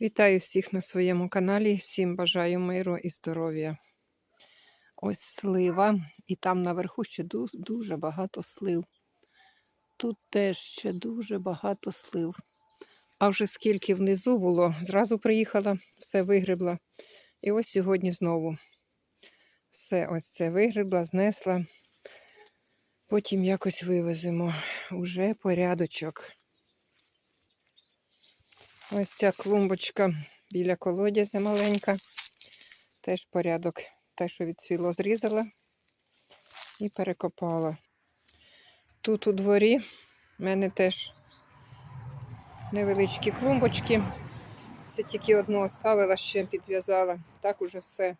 Вітаю всіх на своєму каналі. Всім бажаю миру і здоров'я. Ось слива, і там наверху ще дуже багато слив. Тут теж ще дуже багато слив. А вже скільки внизу було, зразу приїхала, все вигребла. І ось сьогодні знову все ось це вигребла, знесла. Потім якось вивеземо. Уже порядочок. Ось ця клумбочка біля колодязя маленька. Теж порядок. Те, що відцвіло, зрізала і перекопала. Тут у дворі в мене теж невеличкі клумбочки. Це тільки одну оставила, ще підв'язала. Так уже все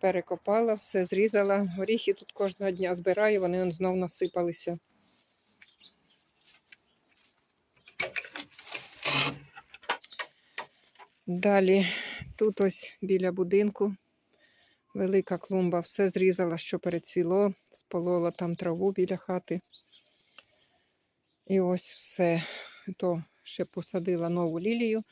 перекопала, все зрізала. Горіхи тут кожного дня збираю, вони он знов насипалися. Далі тут ось біля будинку велика клумба, все зрізала, що перецвіло, сполола там траву біля хати. І ось все. То ще посадила нову лілію,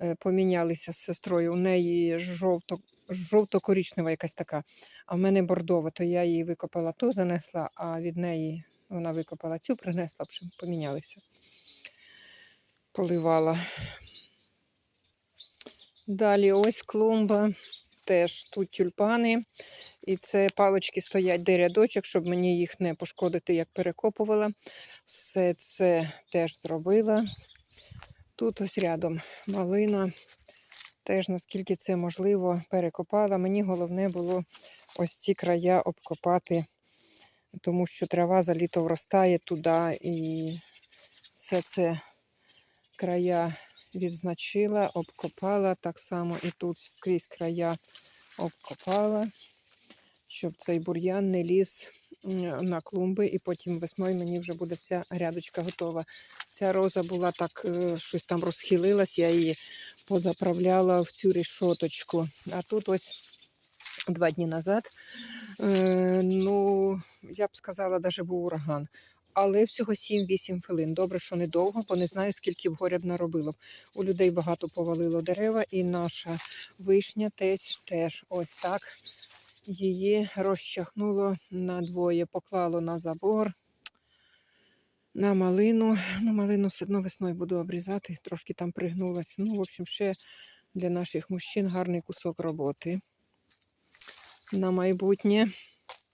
е, помінялися з сестрою. У неї жовто, жовто-корічнева якась така, а в мене бордова, то я її викопала ту, занесла, а від неї вона викопала цю, принесла, помінялися. Поливала. Далі ось клумба, теж тут тюльпани. І це палочки стоять де рядочок, щоб мені їх не пошкодити, як перекопувала. Все це теж зробила. Тут ось рядом малина. Теж наскільки це можливо, перекопала. Мені головне було ось ці края обкопати, тому що трава за літо вростає туди і все це края відзначила, обкопала, так само і тут скрізь края обкопала, щоб цей бур'ян не ліз на клумби, і потім весною мені вже буде ця грядочка готова. Ця роза була так, е, щось там розхилилась, я її позаправляла в цю рішоточку. А тут ось два дні назад, е, ну, я б сказала, навіть був ураган. Але всього 7-8 хвилин. Добре, що недовго, бо не знаю, скільки б горя б наробило. У людей багато повалило дерева, і наша вишня теж, теж ось так її розчахнуло надвоє, поклало на забор, на малину. Ну, малину все одно весною буду обрізати, трошки там пригнулась. Ну, в общем, ще для наших мужчин гарний кусок роботи. На майбутнє.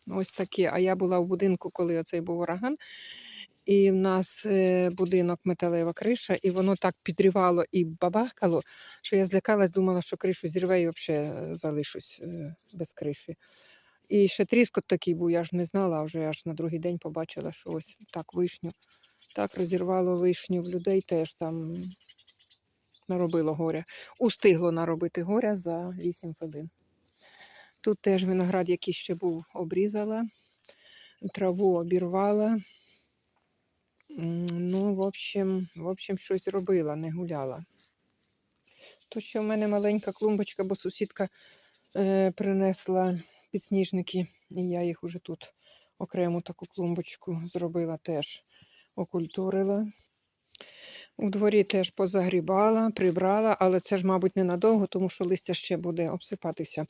Ось такі. А я була в будинку, коли оцей був ураган. І в нас е, будинок металева криша, і воно так підривало і бабахкало, що я злякалась, думала, що кришу зірве і взагалі залишусь е, без криші. І ще тріскот такий був, я ж не знала, а вже аж на другий день побачила, що ось так вишню. Так розірвало вишню в людей теж там наробило горя. Устигло наробити горя за 8 хвилин. Тут теж виноград, який ще був, обрізала, траву обірвала. Ну, в общем, в общем, щось робила, не гуляла. То, що в мене маленька клумбочка, бо сусідка е, принесла підсніжники, і я їх уже тут окрему таку клумбочку зробила теж, окультурила. У дворі теж позагрібала, прибрала, але це ж, мабуть, ненадовго, тому що листя ще буде обсипатися.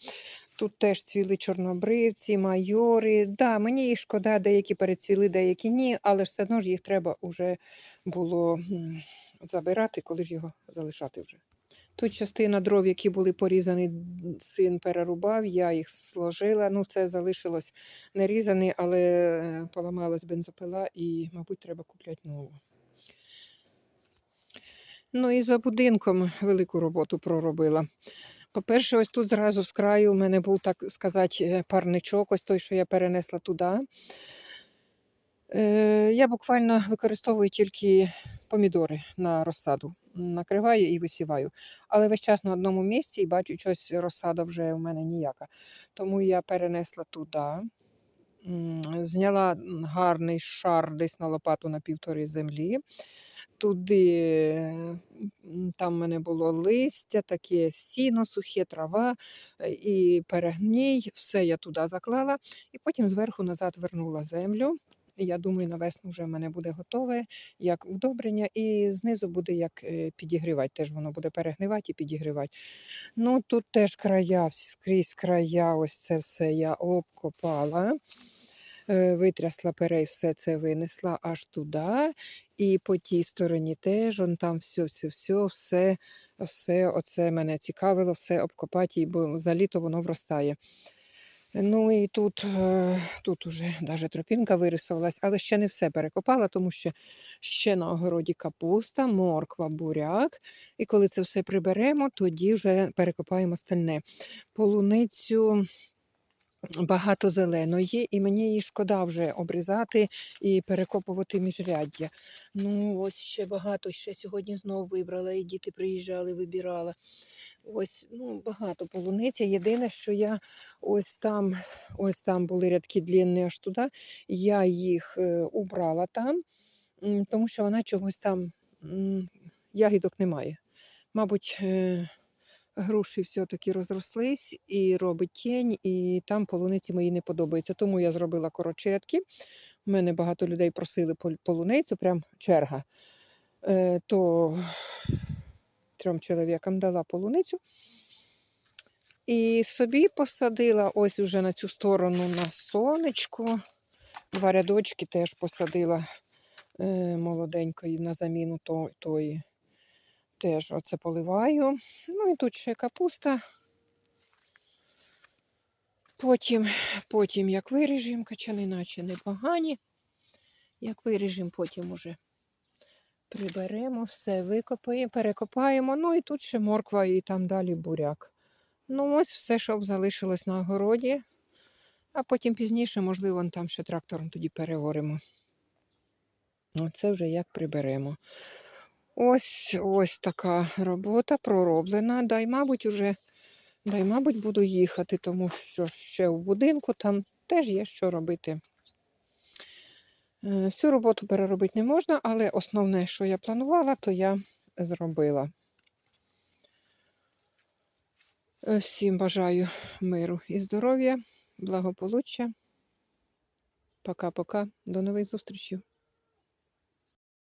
Тут теж цвіли чорнобривці, майори. Да, мені їх шкода, деякі перецвіли, деякі ні, але все одно ж їх треба вже було забирати, коли ж його залишати вже. Тут частина дров, які були порізані, син перерубав, я їх сложила. Ну, це залишилось нерізаний, але е, поламалась бензопила і, мабуть, треба купляти нову. Ну і за будинком велику роботу проробила. По-перше, ось тут зразу з краю у мене був, так сказати, е, парничок, ось той, що я перенесла туди. Е, я буквально використовую тільки помідори на розсаду. Накриваю і висіваю. Але весь час на одному місці і бачу, щось розсада вже у мене ніяка. Тому я перенесла туди. Зняла гарний шар десь на лопату на півтори землі. Туди там в мене було листя, таке сіно, сухе трава е, і перегній. Все я туди заклала, і потім зверху назад вернула землю. Я думаю, на весну вже в мене буде готове як удобрення, і знизу буде як е, підігрівати. Теж воно буде перегнивати і підігрівати. Ну тут теж края, скрізь края, ось це все я обкопала. Е, Витрясла перей, все це винесла аж туди. І по тій стороні теж, он там все, все, все, все, все оце мене цікавило, все обкопати, бо за літо воно вростає. Ну і тут, е, тут уже навіть тропінка вирисувалась, але ще не все перекопала, тому що ще на огороді капуста, морква, буряк. І коли це все приберемо, тоді вже перекопаємо остальне. Полуницю багато зеленої, і мені її шкода вже обрізати і перекопувати міжряддя. Ну, ось ще багато, ще сьогодні знову вибрала, і діти приїжджали, вибирала. Ось ну, багато полуниці. Єдине, що я ось там, ось там були рядки длінні аж туди. Я їх е, убрала там, тому що вона чогось там ягідок немає. Мабуть, е, груші все-таки розрослись і робить тінь, і там полуниці мої не подобаються. Тому я зробила коротші рядки. У мене багато людей просили полуницю, прям черга. Е, то трьом чоловікам дала полуницю. І собі посадила ось уже на цю сторону на сонечку. Два рядочки теж посадила е, молоденької на заміну то- тої. Теж оце поливаю. Ну і тут ще капуста. Потім, потім як виріжемо, качани наче непогані. Як виріжемо, потім уже приберемо, все викопаємо, перекопаємо. Ну і тут ще морква і там далі буряк. Ну, ось все, що залишилось на огороді. А потім пізніше, можливо, там ще трактором тоді переоримо. Оце вже як приберемо. Ось ось така робота пророблена. Дай, мабуть, уже, дай, мабуть, буду їхати, тому що ще в будинку там теж є що робити. Е, Всю роботу переробити не можна, але основне, що я планувала, то я зробила. Е, Всім бажаю миру і здоров'я, благополуччя. Пока-пока. До нових зустрічей.